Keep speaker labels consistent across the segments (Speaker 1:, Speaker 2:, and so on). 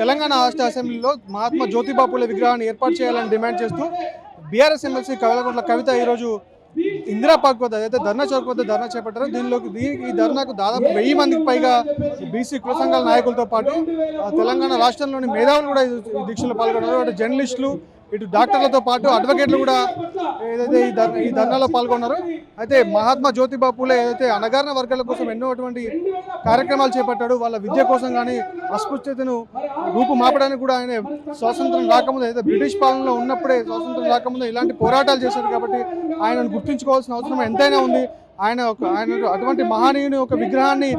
Speaker 1: తెలంగాణ రాష్ట్ర అసెంబ్లీలో మహాత్మా జ్యోతిబా పూలే విగ్రహాన్ని ఏర్పాటు చేయాలని డిమాండ్ చేస్తూ బీఆర్ఎస్ ఎమ్మెల్సీ కవలకుంట్ల కవిత ఈరోజు ఇందిరా పార్క్ వద్ద అదైతే ధర్నా చౌక్ వద్ద ధర్నా చేపట్టారు దీనిలోకి దీనికి ఈ ధర్నాకు దాదాపు వెయ్యి మందికి పైగా బీసీ కుల సంఘాల నాయకులతో పాటు తెలంగాణ రాష్ట్రంలోని మేధావులు కూడా ఈ దీక్షలో పాల్గొన్నారు. అంటే జర్నలిస్టులు ఇటు డాక్టర్లతో పాటు అడ్వకేట్లు కూడా ఏదైతే ఈ ధర్ ఈ ధర్నాలో పాల్గొన్నారు అయితే మహాత్మా జ్యోతిబా పూలే ఏదైతే అణగారిన వర్గాల కోసం ఎన్నో అటువంటి కార్యక్రమాలు చేపట్టాడు వాళ్ళ విద్య కోసం కానీ అస్పృశ్యతను రూపు మాపడానికి కూడా ఆయన స్వాతంత్రం రాకముందు అయితే బ్రిటిష్ పాలనలో ఉన్నప్పుడే స్వాతంత్రం రాకముందు ఇలాంటి పోరాటాలు చేశారు కాబట్టి ఆయనను గుర్తుంచుకోవాల్సిన అవసరం ఎంతైనా ఉంది. ఆయన ఒక ఆయన అటువంటి మహనీయుని ఒక విగ్రహాన్ని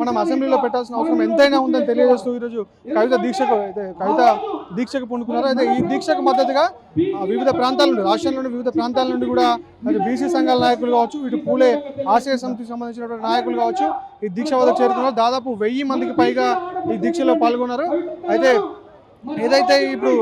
Speaker 1: మనం అసెంబ్లీలో పెట్టాల్సిన అవసరం ఎంతైనా ఉందని తెలియజేస్తూ ఈరోజు కవిత దీక్షకు అయితే కవిత దీక్షకు పూనుకున్నారు. అయితే ఈ దీక్షకు మద్దతుగా వివిధ ప్రాంతాల నుండి రాష్ట్రంలోని వివిధ ప్రాంతాల నుండి కూడా అటు బీసీ సంఘాల నాయకులు కావచ్చు ఇటు పూలే ఆశయ సమితికి సంబంధించినటువంటి నాయకులు కావచ్చు ఈ దీక్ష వద్ద చేరుకున్నారు. దాదాపు వెయ్యి మందికి పైగా ఈ దీక్షలో పాల్గొన్నారు. అయితే ఏదైతే ఇప్పుడు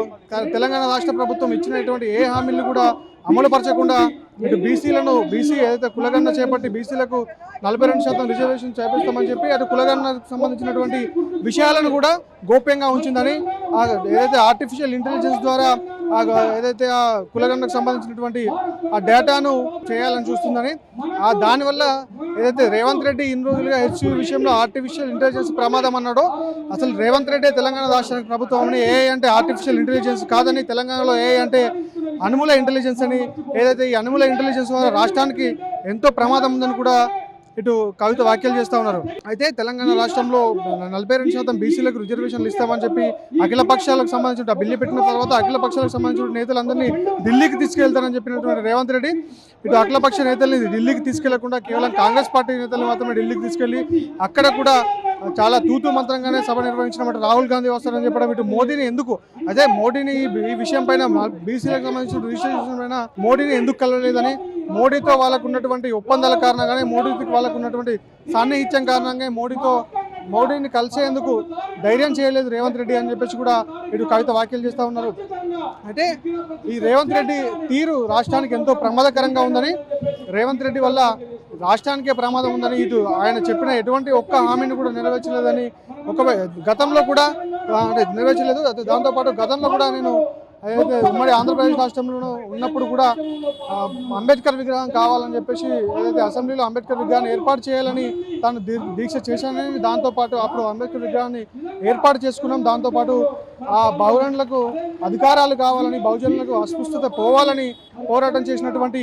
Speaker 1: తెలంగాణ రాష్ట్ర ప్రభుత్వం ఇచ్చినటువంటి ఏ హామీలను కూడా అమలు పరచకుండా ఇటు బీసీలను బీసీ ఏదైతే కులగన్న చేపట్టి బీసీలకు నలభై రెండు శాతం రిజర్వేషన్ చేపిస్తామని చెప్పి అటు కులగన్నకు సంబంధించినటువంటి విషయాలను కూడా గోప్యంగా ఉంచిందని ఏదైతే ఆర్టిఫిషియల్ ఇంటెలిజెన్స్ ద్వారా ఏదైతే ఆ కులగన్నకు సంబంధించినటువంటి ఆ డేటాను చేయాలని చూస్తుందని ఆ దానివల్ల ఏదైతే రేవంత్ రెడ్డి ఇన్ని రోజులుగా హెచ్యూ విషయంలో ఆర్టిఫిషియల్ ఇంటెలిజెన్స్ ప్రమాదం అన్నాడో అసలు రేవంత్ రెడ్డి తెలంగాణ రాష్ట్ర ప్రభుత్వం ఏ అంటే ఆర్టిఫిషియల్ ఇంటెలిజెన్స్ కాదని తెలంగాణలో ఏ అంటే అనుమూల ఇంటెలిజెన్స్ అని ఏదైతే ఈ అనుమూల ఇంటెలిజెన్స్ వల్ల రాష్ట్రానికి ఎంతో ప్రమాదం ఉందని కూడా ఇటు కవిత వ్యాఖ్యలు చేస్తూ ఉన్నారు. అయితే తెలంగాణ రాష్ట్రంలో నలభై రెండు శాతం బీసీలకు రిజర్వేషన్లు ఇస్తామని చెప్పి అఖిల పక్షాలకు సంబంధించిన బిల్లు పెట్టిన తర్వాత అఖిల పక్షాలకు సంబంధించిన నేతలందరినీ ఢిల్లీకి తీసుకెళ్తారని చెప్పినటువంటి రేవంత్ రెడ్డి ఇటు అఖిల పక్ష నేతల్ని ఢిల్లీకి తీసుకెళ్ళకుండా కేవలం కాంగ్రెస్ పార్టీ నేతలు మాత్రమే ఢిల్లీకి తీసుకెళ్ళి అక్కడ కూడా చాలా తూతు మంత్రంగానే సభ నిర్వహించినట్టు రాహుల్ గాంధీ వస్తారని చెప్పడం ఇటు మోడీని ఎందుకు? అదే మోడీని ఈ ఈ విషయం పైన బీసీలకు సంబంధించిన రిజిస్ట్రేషన్ పైన మోడీని ఎందుకు కలవలేదని మోడీతో వాళ్ళకు ఉన్నటువంటి ఒప్పందాల కారణంగానే మోడీకి వాళ్ళకు ఉన్నటువంటి సాన్నిహిత్యం కారణంగా మోడీతో మోడీని కలిసేందుకు ధైర్యం చేయలేదు రేవంత్ రెడ్డి అని చెప్పేసి కూడా ఇటు కవిత వ్యాఖ్యలు చేస్తూ ఉన్నారు. అంటే ఈ రేవంత్ రెడ్డి తీరు రాష్ట్రానికి ఎంతో ప్రమాదకరంగా ఉందని రేవంత్ రెడ్డి వల్ల రాష్ట్రానికే ప్రమాదం ఉందని ఇటు ఆయన చెప్పిన ఎటువంటి ఒక్క హామీని కూడా నెరవేర్చలేదని ఒక గతంలో కూడా అంటే నెరవేర్చలేదు. దాంతోపాటు గతంలో కూడా నేను ఏదైతే ఉమ్మడి ఆంధ్రప్రదేశ్ రాష్ట్రంలో ఉన్నప్పుడు కూడా అంబేద్కర్ విగ్రహం కావాలని చెప్పేసి ఏదైతే అసెంబ్లీలో అంబేద్కర్ విగ్రహాన్ని ఏర్పాటు చేయాలని తాను దీ- దీక్ష చేశానని దాంతోపాటు అప్పుడు అంబేద్కర్ విగ్రహాన్ని ఏర్పాటు చేసుకున్నాం. దాంతోపాటు ఆ బహుజనులకు అధికారాలు కావాలని బహుజనులకు అస్పృశ్యత పోవాలని పోరాటం చేసినటువంటి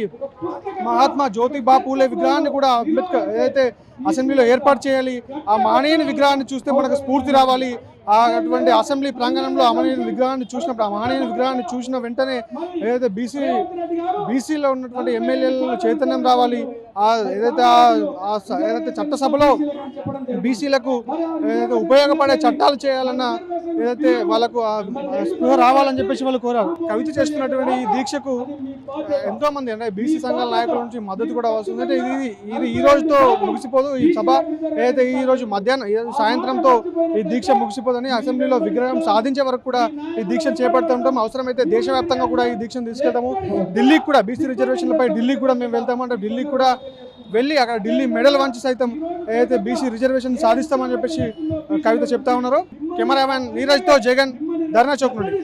Speaker 1: మహాత్మా జ్యోతిబా పూలే విగ్రహాన్ని కూడా అంబేద్కర్ ఏదైతే అసెంబ్లీలో ఏర్పాటు చేయాలి ఆ మానేయుని విగ్రహాన్ని చూస్తే మనకు స్ఫూర్తి రావాలి. ఆ అటువంటి అసెంబ్లీ ప్రాంగణంలో అమనీయుని విగ్రహాన్ని చూసినప్పుడు ఆ మహనీయుని విగ్రహాన్ని చూసిన వెంటనే ఏదైతే బీసీ బీసీలో ఉన్నటువంటి ఎమ్మెల్యేలను చైతన్యం రావాలి. ఆ ఏదైతే ఆ- స- ఏదైతే చట్టసభలో బీసీలకు ఏదైతే ఉపయోగపడే చట్టాలు చేయాలన్న ఏదైతే వాళ్ళకు స్పృహ రావాలని చెప్పేసి వాళ్ళు కోరారు. కవిత చేస్తున్నటువంటి ఈ దీక్షకు ఎంతో మంది అంటే బీసీ సంఘాల నాయకుల నుంచి మద్దతు కూడా వస్తుంది. అంటే ఇది ఇది ఈ రోజుతో ముగిసిపోదు. ఈ సభ ఏదైతే ఈ రోజు మధ్యాహ్నం ఈ రోజు సాయంత్రంతో ఈ దీక్ష ముగిసిపోదని అసెంబ్లీలో విగ్రహం సాధించే వరకు కూడా ఈ దీక్షను చేపడుతుంటాం అవసరమైతే దేశవ్యాప్తంగా కూడా ఈ దీక్షను తీసుకెళ్తాము. ఢిల్లీకి కూడా బీసీ రిజర్వేషన్లపై ఢిల్లీకి కూడా మేము వెళ్తాము. అంటే ఢిల్లీకి కూడా వెళ్ళి అక్కడ ఢిల్లీ మెడల్ వంచి సైతం ఏదైతే బీసీ రిజర్వేషన్ సాధిస్తామని చెప్పేసి కవిత చెప్తా ఉన్నారో. కెమెరామ్యాన్ నీరజ్తో జగన్ ధర్నా చౌక్ నుండి.